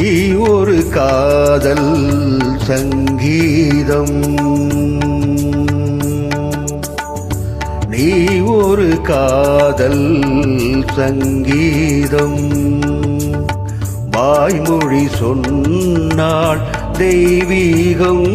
நீ ஒரு காதல் சங்கீதம். நீ ஒரு காதல் சங்கீதம். வாய்மொழி சொன்னாள் தெய்வீகம்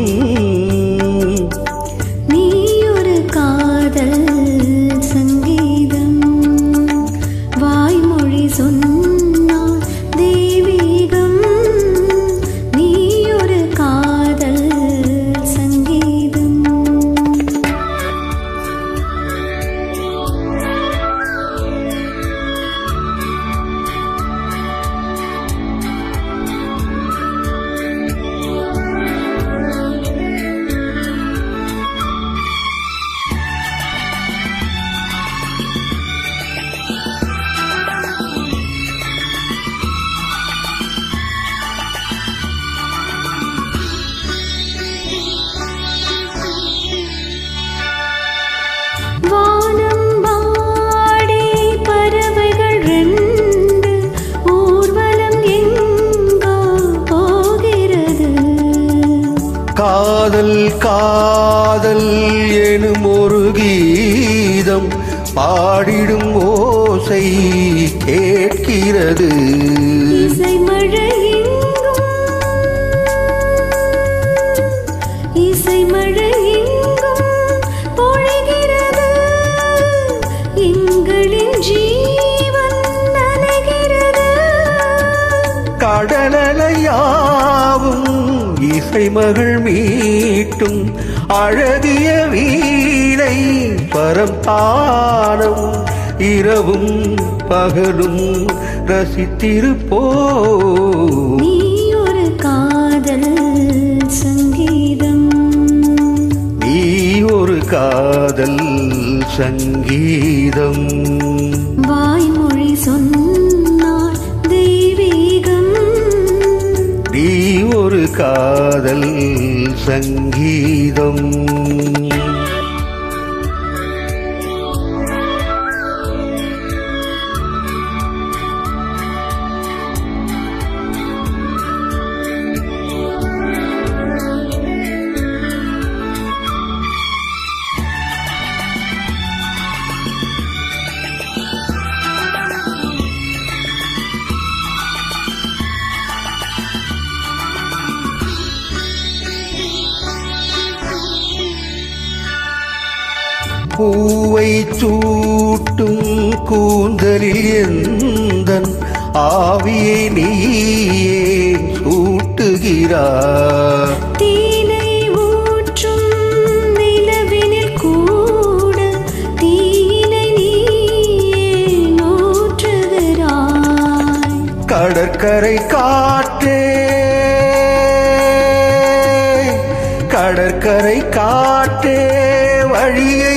காதல் காதல் எனும் ஒரு கீதம் பாடிடும் ஓசை கேட்கிறது. இசை மழை கடலையாவும் இசைமகள் மீட்டும் அழகிய வீணை பரம்பானம் இரவும் பகலும் ரசித்திருப்போ நீ ஒரு காதல் சங்கீதம். நீ ஒரு காதல் சங்கீதம். வாய்மொழி காதல் சங்கீதம். பூவை சூட்டும் கூந்தலில் எந்தன் ஆவியை நீயே சூட்டுகிறார்? தீனை ஊற்றும் நிலவினில் கூட தீனை நீயே நூற்றுகிறாய். கடற்கரை காற்றே கடற்கரை காற்றே வழியை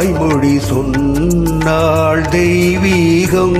வாய்மொழி சொன்னாள் தெய்வீகம்.